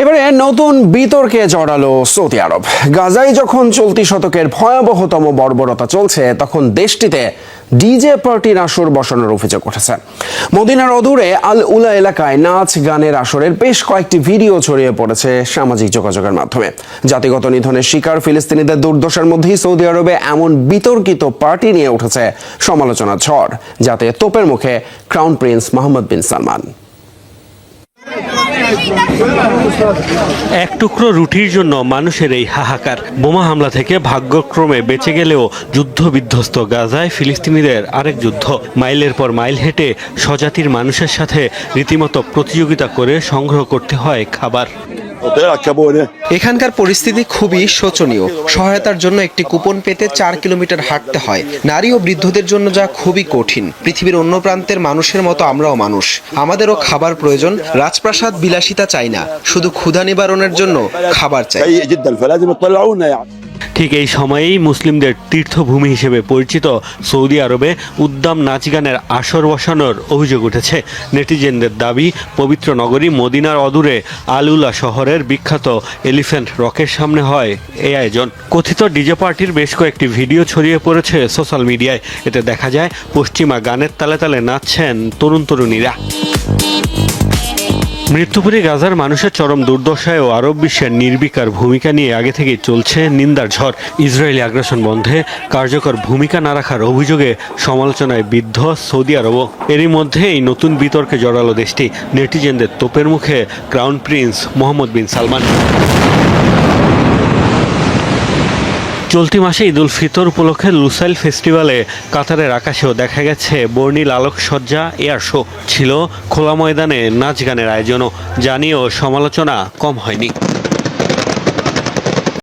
এবারে নতুন বিতর্কে জড়ালো সৌদি আরব। গাজায় যখন চলতি শতকের ভয়াবহতম বর্বরতা চলছে, তখন দেশটিতে ডিজে পার্টির আসর বসানোর অভিযোগ উঠেছে। মদিনার অদূরে আল উলা এলাকায় নাচ গানের আসরের বেশ কয়েকটি ভিডিও ছড়িয়ে পড়েছে সামাজিক যোগাযোগের মাধ্যমে। জাতিগত নিধনের শিকার ফিলিস্তিনিদের দুর্দশার মধ্যেই সৌদি আরবে এমন বিতর্কিত পার্টি নিয়ে উঠেছে সমালোচনা ঝড়, যাতে তোপের মুখে crown prince Mohammed bin Salman. এক টুকরো রুটির জন্য মানুষের এই হাহাকার। বোমা হামলা থেকে ভাগ্যক্রমে বেঁচে গেলেও যুদ্ধ বিধ্বস্ত গাজায় ফিলিস্তিনিদের আরেক যুদ্ধ। মাইলের পর মাইল হেঁটে স্বজাতির মানুষের সাথে রীতিমতো প্রতিযোগিতা করে সংগ্রহ করতে হয় খাবার। এখানকার পরিস্থিতি খুবই শোচনীয়। সহায়তার জন্য একটি কুপন পেতে চার কিলোমিটার হাঁটতে হয়। নারী ও বৃদ্ধদের জন্য যা খুবই কঠিন। পৃথিবীর অন্য প্রান্তের মানুষের মতো আমরাও মানুষ। আমাদেরও খাবার প্রয়োজন, রাজপ্রাসাদ বিলাসিতা চাই না। শুধু ক্ষুধা নিবারণের জন্য খাবার চাই। ঠিক এই সময়েই মুসলিমদের তীর্থভূমি হিসেবে পরিচিত সৌদি আরবে উদ্দাম নাচগানের আসর বসানোর অভিযোগ উঠেছে। নেটিজেনদের দাবি, পবিত্র নগরী মদিনার অদূরে আলুলা শহরের বিখ্যাত এলিফ্যান্ট রকের সামনে হয় এই আয়োজন। কথিত ডিজে পার্টির বেশ কয়েকটি ভিডিও ছড়িয়ে পড়েছে সোশ্যাল মিডিয়ায়। এতে দেখা যায়, পশ্চিমা গানের তালে তালে নাচছেন তরুণ তরুণীরা মৃত্যুপুরী গাজার মানুষের চরম দুর্দশায় ও আরব বিশ্বের নির্বিকার ভূমিকা নিয়ে আগে থেকেই চলছে নিন্দার ঝড়। ইসরায়েলি আগ্রাসন বন্ধে কার্যকর ভূমিকা না রাখার অভিযোগে সমালোচনায় বিদ্ধ সৌদি আরবও। এরই মধ্যে এই নতুন বিতর্কে জড়ালো দেশটি। নেটিজেনদের তোপের মুখে crown prince Mohammed bin Salman. চলতি মাসে ঈদ উল ফিতর উপলক্ষে লুসাইল ফেস্টিভ্যালে কাতারের আকাশেও দেখা গেছে বর্ণিল আলোকসজ্জা, এয়ার শো ছিল খোলা ময়দানে নাচ গানের আয়োজনও। জানিয়েও সমালোচনা কম হয়নি।